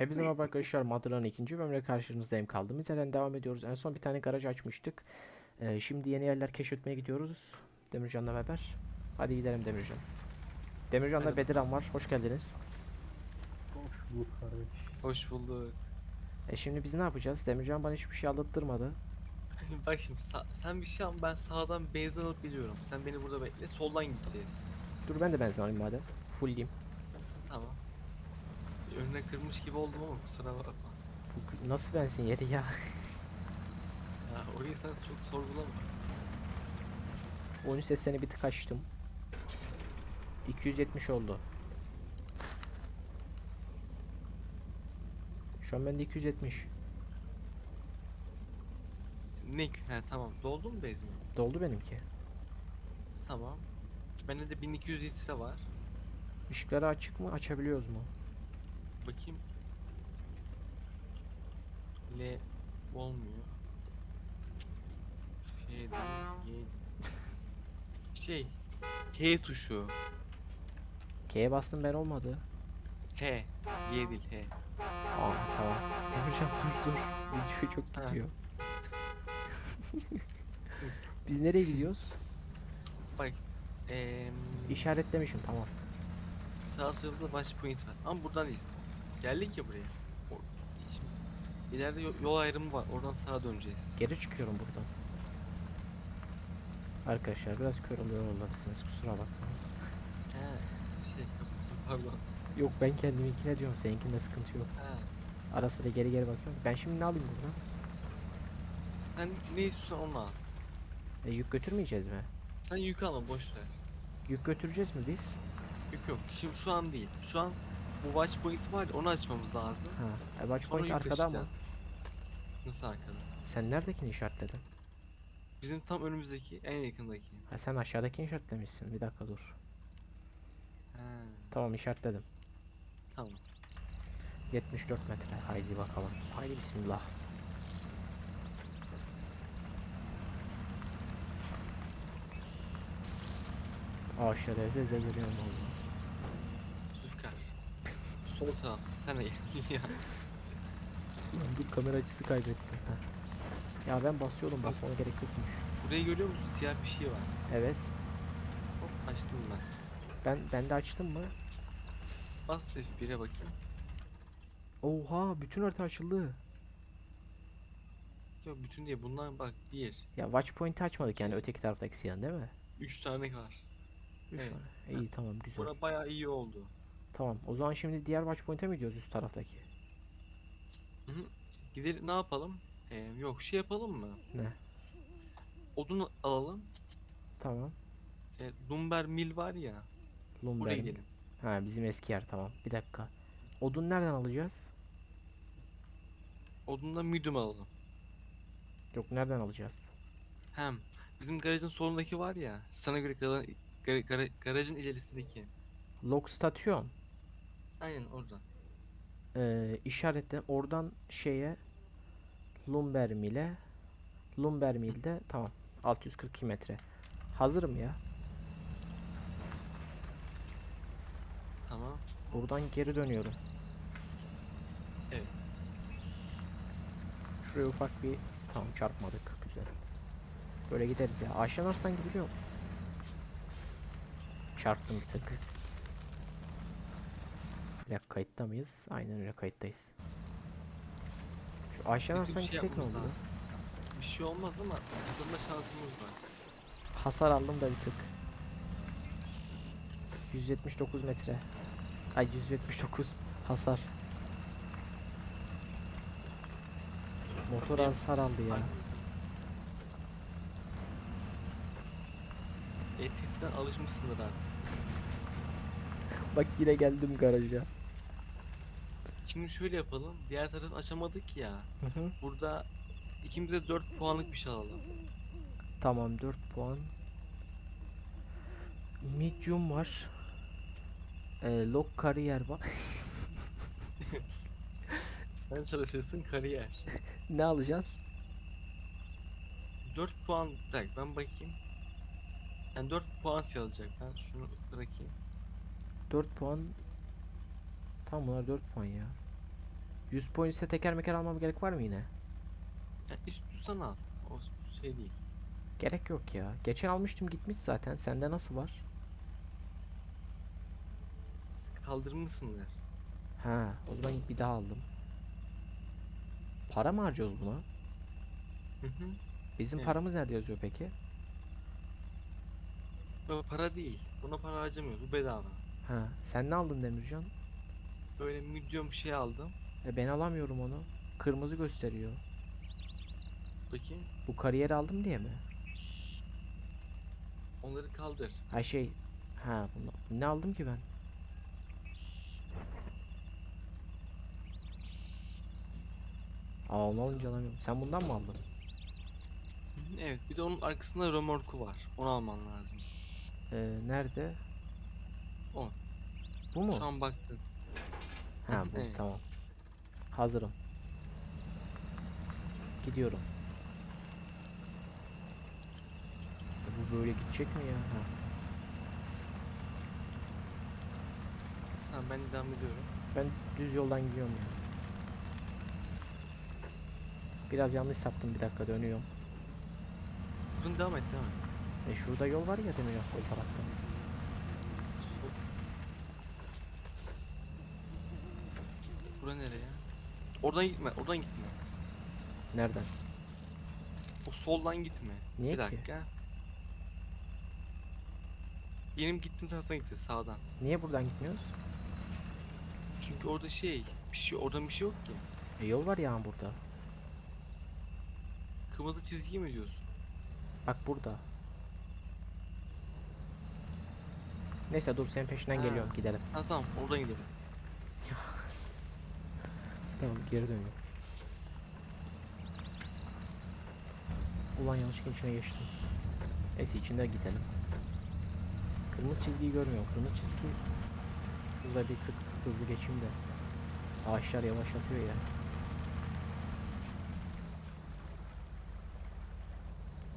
Hepinize merhaba arkadaşlar. Madra'nın ikinci bölümüne karşınızdayım. Kaldığımız yerden devam ediyoruz. En son bir tane garaj açmıştık. Ee, şimdi yeni yerler keşfetmeye gidiyoruz. Demircan'la beraber. Hadi gidelim Demircan. Demircan'la Hadi. Bediran var. Hoş geldiniz. Hoş bulduk kardeş. Hoş bulduk. E şimdi biz ne yapacağız? Demircan bana hiçbir şey anlattırmadı. Bak şimdi sa- sen bir şey al ben sağdan benzin alıp geliyorum. Sen beni burada bekle soldan gideceğiz. Dur ben de benzin alayım madem. Fullleyeyim. Önüne kırmış gibi oldum ama kusura bakma. Bu nasıl benzin yeri ya? Ya orayı sen çok sorgulama. Oyun seslerini bir tık açtım. 270 oldu. Şu an bende 270. Ne? He tamam. Doldu mu benzin? Doldu benimki. Tamam. Bende de 1200 litre var. Işıkları açık mı? Açabiliyoruz mu? Bakayım. L olmuyor. Şey, G- şey, H tuşu. K'ye bastım ben olmadı. H. Y değil H. Aa tamam. Demircan dur dur. Video çok Ha. gidiyor. Biz nereye gidiyoruz? Bak. Eee İşaretlemişim tamam. sağ tarafımızda watch point var. Ama buradan değil. Geldik ya buraya. O, şimdi, ileride yo- yol ayrımı var. Oradan sağa döneceğiz. Geri çıkıyorum buradan. Arkadaşlar biraz kör oluyor olabilirsiniz kusura bakmayın. He. Şey pardon. Yok ben kendiminkine diyorum seninkinde sıkıntı yok. He. Ara sıra geri geri bakıyorum. Ben şimdi ne alayım buradan? Sen ne istiyorsan onu al. E, yük götürmeyeceğiz mi? Sen yük alma boş ver. Yük götüreceğiz mi biz? Yük yok. Şimdi şu an değil. Şu an bu watch point var onu açmamız lazım. Ha. E, watch Sonra point arkada mı? taşıyacağız. Nasıl arkada? Sen neredekini işaretledin? Bizim tam önümüzdeki, en yakındaki. Ha sen aşağıdakini işaretlemişsin. Bir dakika dur. He. Tamam işaretledim. Tamam. 74 metre. Haydi bakalım. Haydi bismillah. Ağaçları eze eze geliyorum valla. Zülfikar. Sol taraf. Sen ya. Lan Dur kamera açısı kaybettim. Heh. Ya ben basıyordum basmama gerek yokmuş. Burayı görüyor musun? Siyah bir şey var. Evet. Hop açtım ben. Ben ben de açtım mı? Bas F1'e bakayım. Oha bütün harita açıldı. Yok bütün diye bunlar bak bir, Ya watch point'i açmadık yani öteki taraftaki siyahın değil mi? üç tane var. Üç Evet. tane. İyi tamam güzel. Bura bayağı iyi oldu. Tamam o zaman şimdi diğer watch point'e mi gidiyoruz üst taraftaki? Hı hı. Gidelim ne yapalım? Ee, yok şey yapalım mı? Ne? Odun alalım. Tamam. E, Lumber Mill var ya. Lumber. gidelim. Ha bizim eski yer tamam. Bir dakika. Odun nereden alacağız? Odunla medium alalım. Yok nereden alacağız? Hem bizim garajın solundaki var ya. Sana göre gara- gara- gara- garajın ilerisindeki. Log station. Aynen orada. Ee, işaretle oradan şeye Lumber Mill'e Lumber Mill'de tamam 642 metre. Hazırım ya. Tamam. Buradan geri dönüyorum. Evet. Şuraya ufak bir tamam çarpmadık güzel. Böyle gideriz ya. Ayşen Arslan gibi biliyor musun? Çarptım bir tık. Bir dakika kayıtta mıyız? Aynen öyle kayıttayız. Şu Ayşen Bizim Arslan şey gitsek ne yapmamız olur? lazım. Bir şey olmaz ama kazanma şansımız var. Hasar aldım da bir tık. 179 metre. Ay 179 hasar. Motor hasar aldı ya. Etkisinden alışmışsındır artık. Bak yine geldim garaja. Şimdi şöyle yapalım. Diğer tarafı açamadık ya. Hı hı. Burada ikimize 4 puanlık bir şey alalım. Tamam 4 puan. Medium var. Ee, log kariyer var. Sen çalışırsın kariyer. ne alacağız? 4 puan dakika ben bakayım. Yani 4 puan yazacak. Ben şunu bırakayım. 4 puan. Tam bunlar 4 puan ya. 100 point ise teker meker almam gerek var mı yine? Ya istiyorsan al. O şey değil. Gerek yok ya. Geçen almıştım gitmiş zaten. Sende nasıl var? Kaldırmışsındır. Ha, o zaman bir daha aldım. Para mı harcıyoruz buna? Hı hı. Bizim Evet. paramız nerede yazıyor peki? Böyle para değil. Buna para harcamıyoruz. Bu bedava. Ha, sen ne aldın Demircan? Böyle medium şey aldım. E ben alamıyorum onu. Kırmızı gösteriyor. Bakayım. Bu kariyeri aldım diye mi? Onları kaldır. Ha şey, ha bunu, ne aldım ki ben? Aa onu alınca alamıyorum. Sen bundan mı aldın? Evet. Bir de onun arkasında römorku var. Onu alman lazım. Ee, nerede? O. Bu mu? Şu an baktın. Ha Hı, bu evet. tamam. Hazırım. Gidiyorum. E, Bu böyle gidecek mi ya? Ha. Tamam ben devam ediyorum. Ben düz yoldan gidiyorum ya. Biraz yanlış saptım bir dakika dönüyorum. Buradan devam et devam et. E şurada yol var ya Demircan sol tarafta. Sol. Bura nereye? Oradan gitme, oradan gitme. Nereden? O soldan gitme. Niye bir ki? dakika. Benim gittiğim taraftan gideceğiz sağdan. Niye buradan gitmiyoruz? Çünkü orada şey, bir şey, oradan bir şey yok ki. E yol var ya burada. Kırmızı çizgi mi diyorsun? Bak burada. Neyse dur senin peşinden Ha. geliyorum gidelim. Ha tamam, oradan gidelim. Tamam geri dönüyorum. Ulan yanlışlıkla içine geçtim. Neyse içinde gidelim. Kırmızı çizgiyi görmüyorum. Kırmızı çizgi şurada bir tık hızlı geçeyim de. Ağaçlar yavaşlatıyor ya.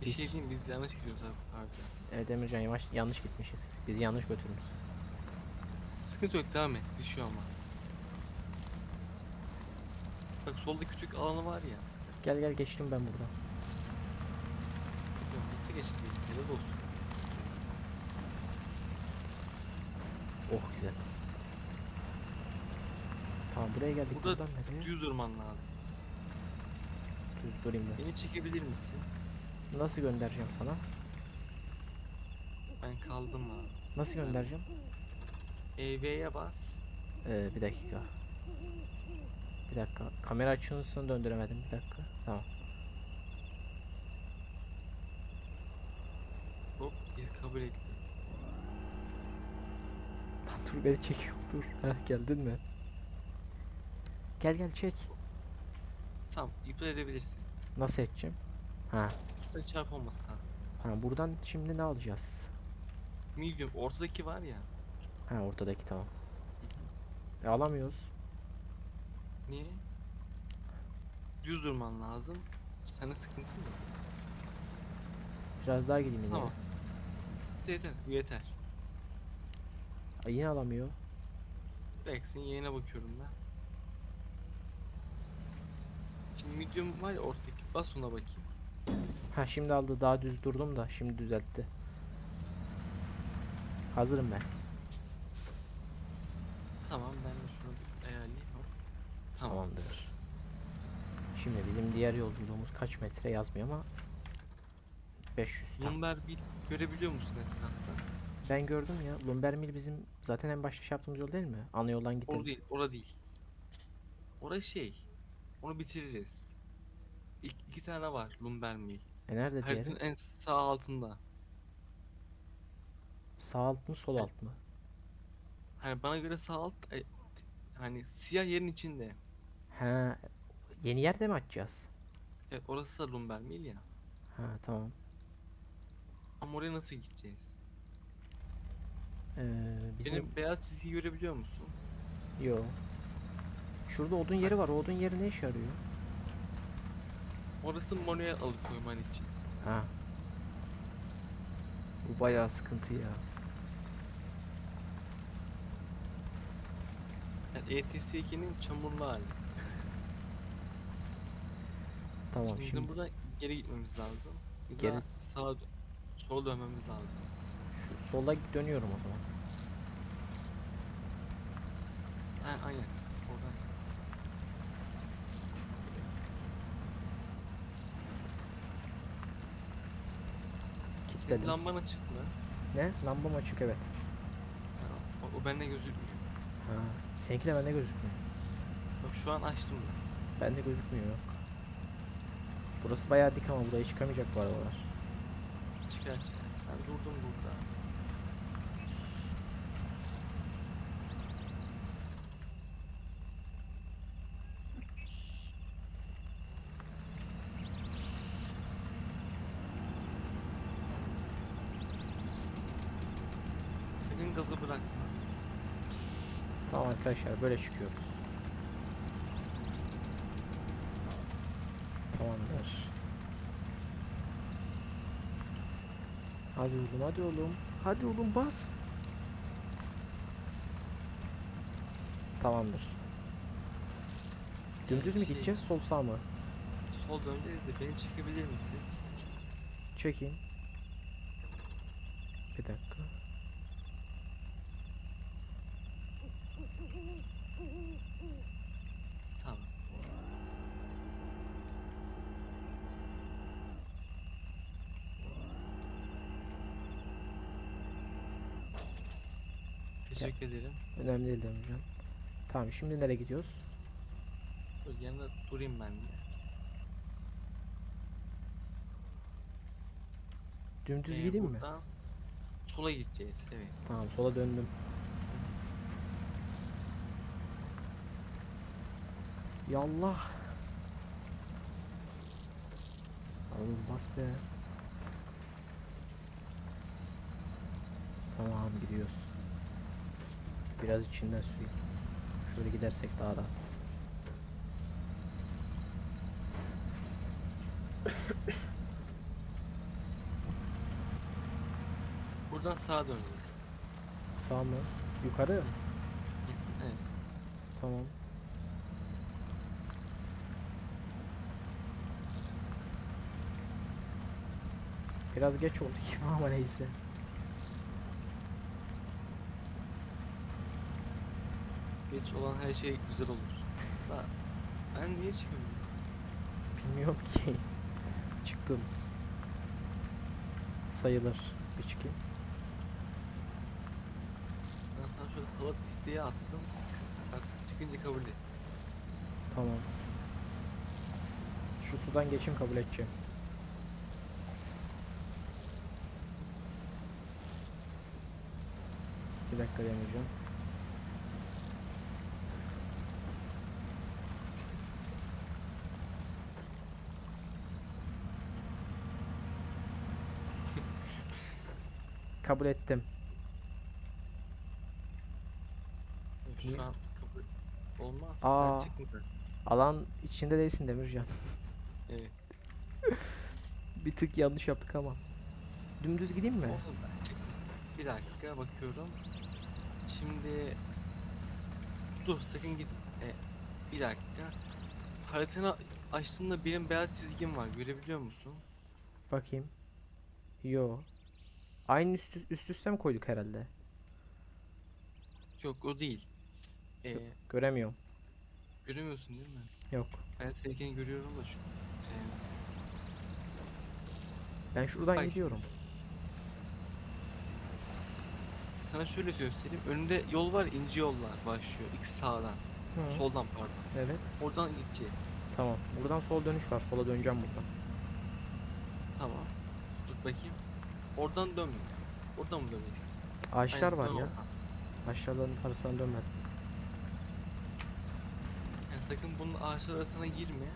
Bir şey diyeyim, biz yanlış gidiyoruz abi. Pardon. Evet Emircan yavaş yanlış gitmişiz. Bizi yanlış götürmüş. Sıkıntı yok, devam et. Bir şey olmaz. Bak solda küçük alanı var ya. Gel gel geçtim ben buradan. Nasıl geçti? Helal olsun. Oh güzel. Tamam buraya geldik. Burada buradan nereye? Düz durman lazım. Düz durayım ben. Beni çekebilir misin? Nasıl göndereceğim sana? Ben kaldım abi. Nasıl göndereceğim? EV'ye bas. Ee, bir dakika. Bir dakika. Kamera açısını döndüremedim. Bir dakika. Tamam. Hop, geri kabul etti. Lan dur beni çekiyorum dur. Heh geldin mi? Gel gel çek. Tamam, iptal edebilirsin. Nasıl edeceğim? Ha. Şurada çarp olması lazım. Ha buradan şimdi ne alacağız? Medium, ortadaki var ya. Ha ortadaki tamam. E, alamıyoruz. Niye? Düz durman lazım. Sana sıkıntı mı? Biraz daha gideyim yine. Tamam. Yeter, yeter. Aa, yine alamıyor. Rex'in yayına bakıyorum ben. Şimdi medium var ya ortadaki. Bas ona bakayım. Ha şimdi aldı. Daha düz durdum da şimdi düzeltti. Hazırım ben. Tamam ben de şunu bir ayarlayayım. Hop. Tamam. Tamamdır. Şimdi bizim diğer yolculuğumuz kaç metre yazmıyor ama 500 tam. Lumber bir görebiliyor musun etrafta? Ben gördüm ya. Lumbermill bizim zaten en başta şey yaptığımız yol değil mi? Ana yoldan Orada gidelim. değil, orada değil. Orada şey. Onu bitiririz. İki, iki tane var Lumber Mill. E nerede diğeri? Haritanın en sağ altında. Sağ alt mı sol alt mı? Hani bana göre sağ alt e, hani siyah yerin içinde. Ha yeni yerde mi açacağız? Evet orası da Lumber Mill ya. Ha tamam. Ama oraya nasıl gideceğiz? Ee, bizim Benim beyaz çizgiyi görebiliyor musun? yo. Şurada odun yeri var. O odun yeri ne işe yarıyor? Orası manuel alıkoyman için. Ha. Bu bayağı sıkıntı ya. Yani ETS 2'nin çamurlu hali. Tamam Şimdi şimdi buradan geri gitmemiz lazım. Ya Geri- da sağa sola dönmemiz lazım. şu sola dönüyorum o zaman. Ha, aynen. Oradan. Senin Kilitledim. lamban açık mı? Ne? Lambam açık evet. Ha, o, o bende gözükmüyor. Ha. Seninki de bende gözükmüyor. Bak şu an açtım ben. Bende gözükmüyor yok. Burası bayağı dik ama buraya çıkamayacak bu arabalar. Çıkar çıkar. Ben durdum burada. Sakın gazı bırakma. Tamam arkadaşlar böyle çıkıyoruz. Tamamdır. Hadi oğlum hadi oğlum. Hadi oğlum bas. Tamamdır. Dümdüz mü Şey- gideceğiz sol sağ mı? Sol döneceğiz de beni çekebilir misin? Çekeyim. Bir dakika. Tamam. Teşekkür ederim. Önemli değil Demircan. Tamam şimdi nereye gidiyoruz? Dur yanında durayım ben de. Dümdüz Ee, gideyim mi? buradan Sola gideceğiz. Evet. Tamam sola döndüm. Yallah. Oğlum bas be. Tamam gidiyoruz. Biraz içinden süreyim. Şöyle gidersek daha rahat. Buradan sağa döneceğiz. Sağ mı? Yukarı mı? Evet. Tamam. Biraz geç oldu gibi ama neyse. Geç olan her şey güzel olur. Da ben niye çıkıyorum? Bilmiyorum ki. Çıktım. Sayılır. Çıkayım. Ben sana şöyle halat isteği attım. Artık çıkınca kabul et. Tamam. Şu sudan geçeyim kabul edeceğim. Bir dakika deneyeceğim. Kabul ettim. Şu an kabul olmaz. Aa. Ben. Alan içinde değilsin Demircan. Evet. Bir tık yanlış yaptık ama. Dümdüz gideyim mi? Olsun ben çıktım. Bir dakika bakıyorum. Şimdi dur sakın git. E, bir dakika. Haritanı açtığında benim beyaz çizgim var. Görebiliyor musun? Bakayım. Yo. Aynı üst, üst üste mi koyduk herhalde? Yok o değil. E, Yok. Göremiyorum. göremiyorsun değil mi? Yok. Ben seninkini görüyorum da şu. Şey, Ben şuradan Bak gidiyorum. sana şöyle göstereyim. Önünde yol var, ince yollar başlıyor. İlk sağdan. Hı, Soldan pardon. Evet. Oradan gideceğiz. Tamam. Buradan sol dönüş var. Sola döneceğim buradan. Tamam. Dur bakayım. Oradan dönme. Oradan mı dönmeyiz? Ağaçlar Aynen, var dön ya. oradan. Ağaçların arasından dönmedim. Yani sakın bunun ağaçlar arasına girme. Ee,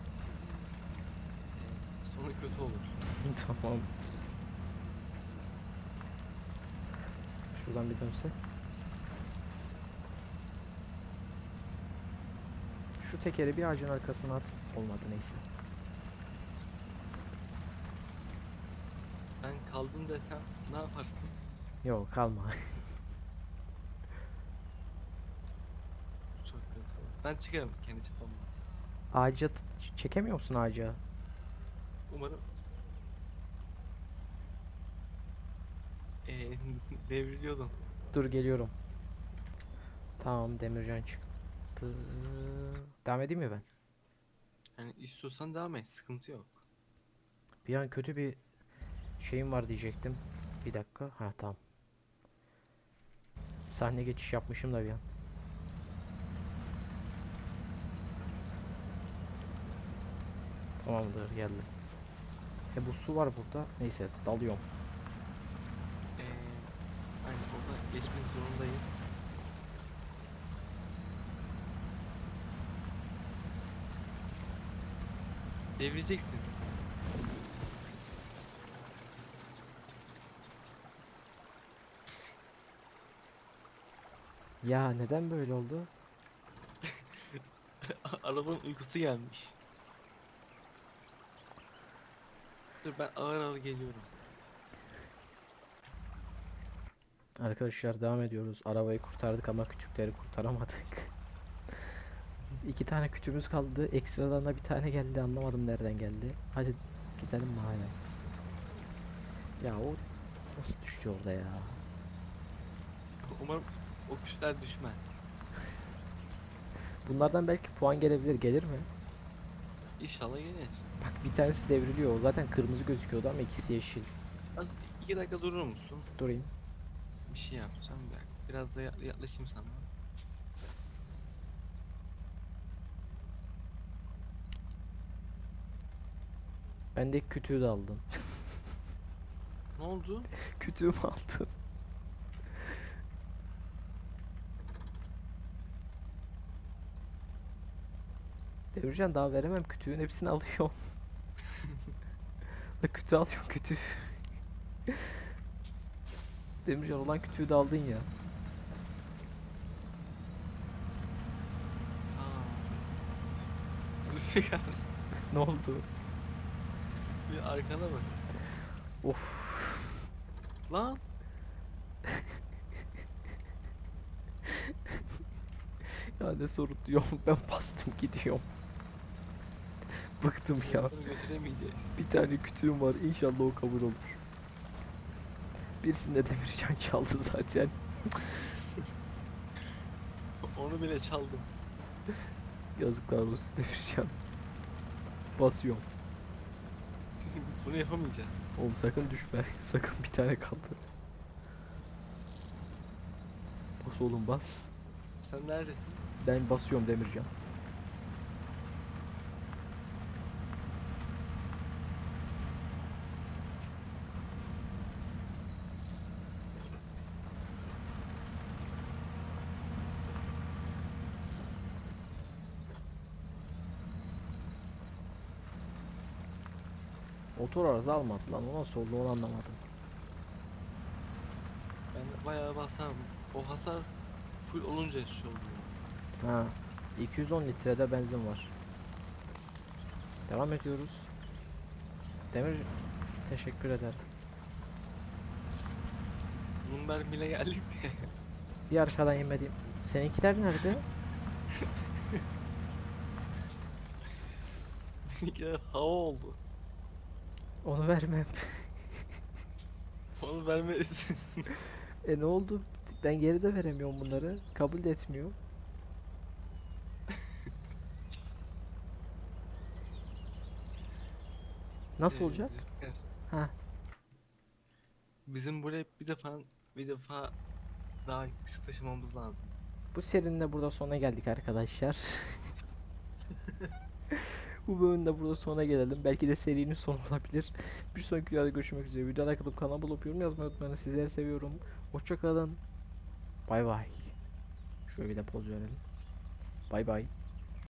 Sonu kötü olur. tamam. Şuradan bir dönse. Şu tekeri bir ağacın arkasına at. Olmadı neyse. Ben kaldım desem ne yaparsın? Yok kalma. Çok kötü. Ben çıkarım kendi çapamla. Ağaca t- çekemiyor musun ağaca? Umarım ee, devriliyordum. Dur geliyorum. Tamam Demircan çıktı. Devam edeyim mi ben? Yani istiyorsan devam et. Sıkıntı yok. Bir an kötü bir şeyim var diyecektim. Bir dakika. Ha tamam. Sahne geçiş yapmışım da bir an. Tamamdır geldim. E bu su var burada. Neyse dalıyorum. Ee, hani orada geçmek zorundayız. Devireceksin. Ya neden böyle oldu? Arabanın uykusu gelmiş. Dur ben ağır ağır geliyorum. Arkadaşlar devam ediyoruz. Arabayı kurtardık ama kütükleri kurtaramadık. İki tane kütüğümüz kaldı. Ekstradan da bir tane geldi. Anlamadım nereden geldi. Hadi gidelim mahalleye. Ya o nasıl düştü orada ya? Umarım o kuşlar düşmez. Bunlardan belki puan gelebilir. Gelir mi? İnşallah gelir. Bak bir tanesi devriliyor. O zaten kırmızı gözüküyordu ama ikisi yeşil. Az iki dakika durur musun? Durayım. Bir şey yapacağım. Bir dakika. Biraz da ya- yaklaşayım sana. Ben de kütüğü de aldım. Ne oldu? Kütüğümü aldım. Devircan daha veremem kütüğün hepsini alıyorum. Da kütüğü alıyorum kütüğü. Demircan olan kütüğü de aldın ya. Zülfikar. Ne oldu? Bir arkana bak. Of. Lan. Ya ne sorun diyorum ben bastım gidiyorum. Bıktım ya. Götüremeyeceğiz. Bir tane kütüğüm var inşallah o kabul olur. Birisinde Demircan çaldı zaten. Onu bile çaldım. Yazıklar olsun Demircan. Basıyorum. Biz bunu yapamayacağız. Oğlum sakın düşme. Sakın bir tane kaldı. Bas oğlum bas. Sen neredesin? Ben basıyorum Demircan. Motor arıza almadı lan. O nasıl oldu onu anlamadım. Ben bayağı basarım. O hasar full olunca şey oluyor. Ha, 210 litrede benzin var. Devam ediyoruz. Demir teşekkür ederim. Number bile geldik de. Bir arkadan yemediğim. Seninkiler nerede? Benimkiler hava oldu. Onu vermem. Onu vermelisin. E ne oldu? Ben geri de veremiyorum bunları. Kabul de etmiyor. Nasıl Ee, olacak? Zülfikar, Ha, Bizim buraya bir defa bir defa daha küçük taşımamız lazım. bu serinin de burada sona geldik arkadaşlar. Bu bölümün de burada sona gelelim. Belki de serinin sonu olabilir. Bir sonraki videoda görüşmek üzere. Videoya like atıp kanala bulup yorum yazmayı unutmayın. Sizleri seviyorum. Hoşçakalın. Bay bay. Şöyle bir de poz verelim. Bay bay.